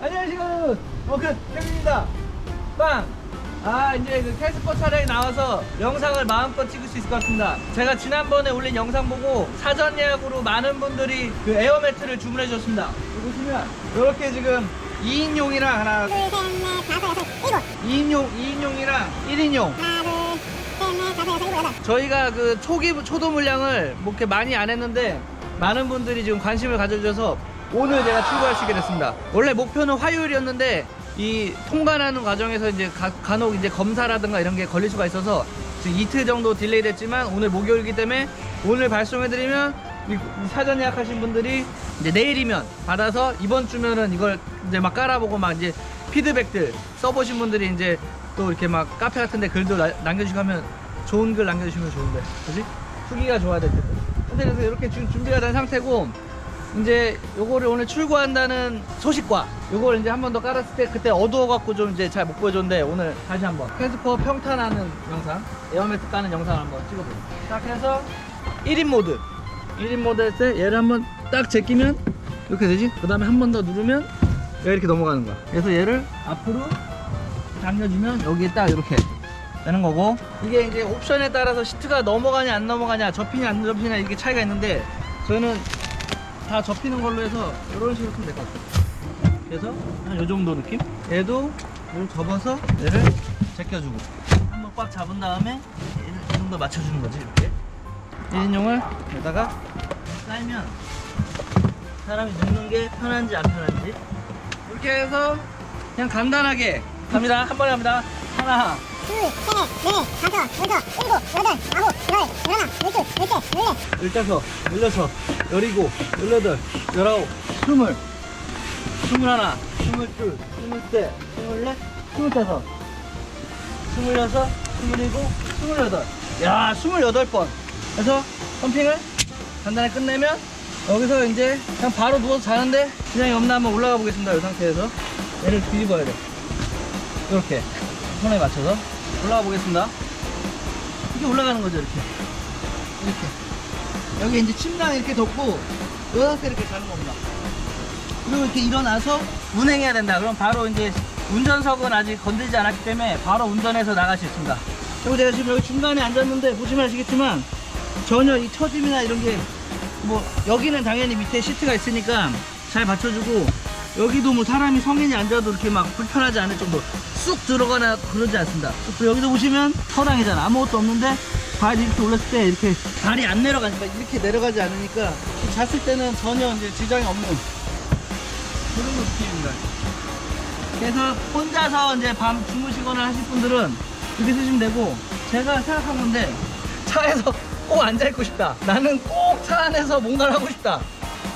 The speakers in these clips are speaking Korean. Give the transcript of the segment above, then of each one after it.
안녕하세요. 워크 태민입니다. 빵. 아 이제 그 캐스퍼 촬영에 나와서 영상을 마음껏 찍을 수 있을 것 같습니다. 제가 지난번에 올린 영상 보고 사전 예약으로 많은 분들이 그 에어 매트를 주문해 주셨습니다. 여기 보시면 이렇게 지금 2인용이랑 하나, 둘, 셋, 넷, 다섯, 여섯, 일곱. 2인용, 2인용이랑 1인용. 하나, 둘, 셋, 넷, 다섯, 여섯, 일곱, 여덟. 저희가 그 초기 초도 물량을 뭐 이렇게 많이 안 했는데 많은 분들이 지금 관심을 가져주셔서 오늘 제가 출고할 수 있게 됐습니다. 원래 목표는 화요일이었는데 이 통관하는 과정에서 이제 가, 간혹 이제 검사라든가 이런 게 걸릴 수가 있어서 지금 이틀 정도 딜레이 됐지만 오늘 목요일이기 때문에 오늘 발송해드리면 사전 예약하신 분들이 이제 내일이면 받아서 이번 주면은 이걸 이제 막 깔아보고 막 이제 피드백들 써보신 분들이 이제 또 이렇게 막 카페 같은데 글도 하면 좋은 글 남겨주시면 좋은데 그지? 후기가 좋아야 될 텐데 근데 그래서 이렇게 지금 준비가 된 상태고 이제 요거를 오늘 출고한다는 소식과 요걸 이제 한 번 더 깔았을 때 그때 어두워갖고 좀 이제 잘 못 보여줬는데 오늘 다시 한번 캐스퍼 평탄하는 영상 에어매트 까는 영상을 한번 찍어보죠 딱 해서 1인 모드. 1인 모드 할 때 얘를 한번 딱 제끼면 이렇게 되지? 그 다음에 한 번 더 누르면 얘가 이렇게 넘어가는 거야. 그래서 얘를 앞으로 당겨주면 여기에 딱 이렇게 되는 거고. 이게 이제 옵션에 따라서 시트가 넘어가냐 안 넘어가냐 접히냐 안 접히냐 이게 차이가 있는데 저는 다 접히는 걸로 해서 이런 식으로 하면 될 것 같아요. 그래서 한요 정도 느낌? 얘도 이걸 접어서 얘를 제껴주고 한번 꽉 잡은 다음에 얘를 이 정도 맞춰주는 거지 이렇게. 1인용을 여기다가 깔면 사람이 눕는 게 편한지 안 편한지. 이렇게 해서 그냥 간단하게 갑니다. 한 번에 갑니다. 하나 열다섯, 열여섯, 열일곱, 열여덟, 열아홉, 스물, 스물하나, 스물둘, 스물셋, 스물넷, 스물다섯, 스물여섯, 스물일곱, 스물여덟. 야, 스물여덟 번. 그래서 펌핑을 간단하게 끝내면 여기서 이제 그냥 바로 누워서 자는데 그냥 없나 한번 올라가 보겠습니다. 이 상태에서 얘를 뒤집어야 돼. 이렇게 손에 맞춰서 올라가 보겠습니다. 이게 올라가는 거죠, 이렇게. 이렇게. 여기 이제 침낭 이렇게 덮고 이 상태 이렇게 자는 겁니다. 그리고 이렇게 일어나서 운행해야 된다. 그럼 바로 이제 운전석은 아직 건들지 않았기 때문에 바로 운전해서 나갈 수 있습니다. 그리고 제가 지금 여기 중간에 앉았는데 보시면 아시겠지만 전혀 이 처짐이나 이런 게 뭐 여기는 당연히 밑에 시트가 있으니까 잘 받쳐주고 여기도 뭐 사람이 성인이 앉아도 이렇게 막 불편하지 않을 정도 쑥 들어가나 그러지 않습니다. 또 여기도 보시면 서당이잖아. 아무것도 없는데 발이 이렇게 올렸을 때 이렇게 발이 안 내려가니까 이렇게 내려가지 않으니까 잤을 때는 전혀 이제 지장이 없는 그런 느낌입니다. 그래서 혼자서 이제 밤 주무시거나 하실 분들은 이렇게 쓰시면 되고 제가 생각한 건데 차에서 꼭 앉아있고 싶다. 나는 꼭 차 안에서 뭔가를 하고 싶다.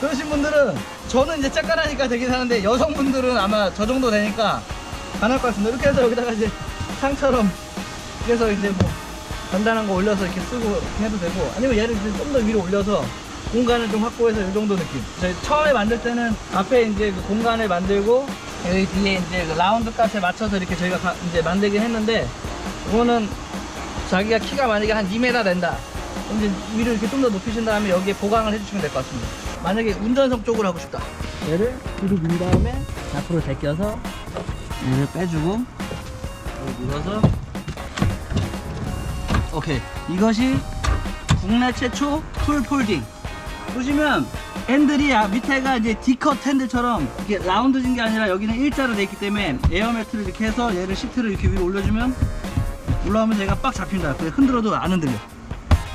그러신 분들은 저는 이제 짝깔하니까 되긴 하는데 여성분들은 아마 저 정도 되니까 안 할 것 같습니다. 이렇게 해서 여기다가 이제 상처럼 그래서 이제 뭐 간단한 거 올려서 이렇게 쓰고 해도 되고 아니면 얘를 좀 더 위로 올려서 공간을 좀 확보해서 이 정도 느낌. 저희 처음에 만들 때는 앞에 이제 그 공간을 만들고 여기 뒤에 이제 그 라운드 값에 맞춰서 이렇게 저희가 가- 이제 만들긴 했는데 이거는 자기가 키가 만약에 한 2m 된다. 이제 위로 이렇게 좀 더 높이신 다음에 여기에 보강을 해주시면 될 것 같습니다. 만약에 운전석 쪽으로 하고 싶다. 얘를 뒤로 민 다음에 앞으로 제껴서 얘를 빼주고 여기 눌러서. 오케이. 이것이 국내 최초 풀 폴딩. 보시면 핸들이 아- 밑에가 이제 D컷 핸들처럼 이렇게 라운드진 게 아니라 여기는 일자로 돼 있기 때문에 에어 매트를 이렇게 해서 얘를 시트를 이렇게 위로 올려주면 올라오면 얘가 빡 잡힌다. 그래 흔들어도 안 흔들려.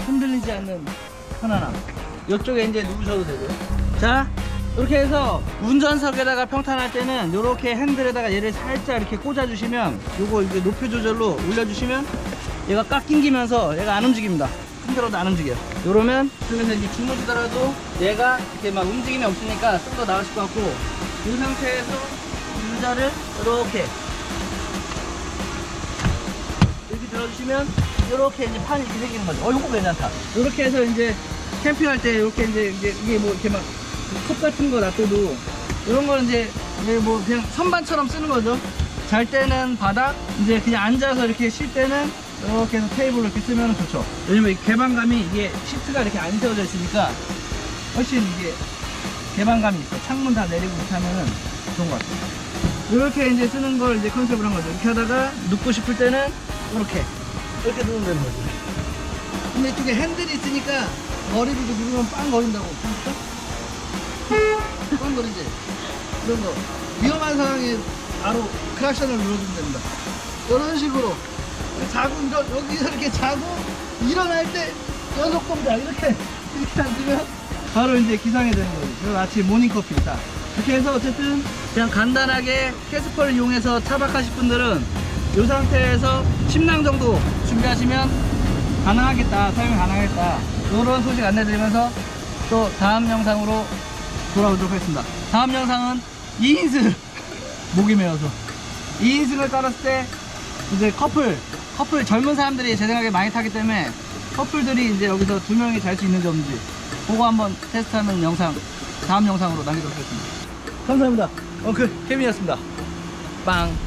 흔들리지 않는 편안함 이쪽에 이제 누우셔도 되고요 자 이렇게 해서 운전석에다가 평탄할 때는 이렇게 핸들에다가 얘를 살짝 이렇게 꽂아주시면 요거 이제 높이 조절로 올려주시면 얘가 꽉 낑기면서 얘가 안 움직입니다 흔들어도 안 움직여요 이러면 그러면서 이제 주무시더라도 얘가 이렇게 막 움직임이 없으니까 좀 더 나으실 것 같고 이 상태에서 의자를 이렇게 이렇게 들어주시면 이렇게 이제 판이 이렇게 생기는 거죠. 어, 이거 괜찮다. 이렇게 해서 이제 캠핑할 때 이렇게 이제 이게, 뭐 이렇게 막 컵 같은 거 놔둬도 이런 거는 이제 뭐 그냥 선반처럼 쓰는 거죠. 잘 때는 바닥, 이제 그냥 앉아서 이렇게 쉴 때는 이렇게 해서 테이블로 이렇게 쓰면 좋죠. 왜냐면 이 개방감이 이게 시트가 이렇게 안 세워져 있으니까 훨씬 이게 개방감이 있어. 창문 다 내리고 이렇게 하면은 좋은 것 같아요. 이렇게 이제 쓰는 걸 이제 컨셉으로 한 거죠. 이렇게 하다가 눕고 싶을 때는 이렇게 이렇게 누르면 되는 거지. 근데 이쪽에 핸들이 있으니까 머리를 이렇게 누르면 빵 거린다고. 빵 거리지. 이런 거 위험한 상황에 바로 크락션을 눌러주면 됩니다. 이런 식으로 자고 여기서 이렇게 자고 일어날 때 연속 동작 이렇게 이렇게 앉으면 바로 이제 기상이 되는 거예요. 그리고 아침 모닝커피 딱 이렇게 해서 어쨌든 그냥 간단하게 캐스퍼를 이용해서 차박하실 분들은 이 상태에서 침낭 정도 준비하시면 가능하겠다 사용이 가능하겠다 이런 소식 안내드리면서 또 다음 영상으로 돌아오도록 하겠습니다. 다음 영상은 2인승 목이 메어서 2인승을 깔았을 때 이제 커플 커플 젊은 사람들이 제 생각에 많이 타기 때문에 커플들이 이제 여기서 두 명이 잘 수 있는지 없는지 그거 한번 테스트하는 영상 다음 영상으로 남기도록 하겠습니다. 감사합니다. 어, 그 케빈이었습니다. 빵.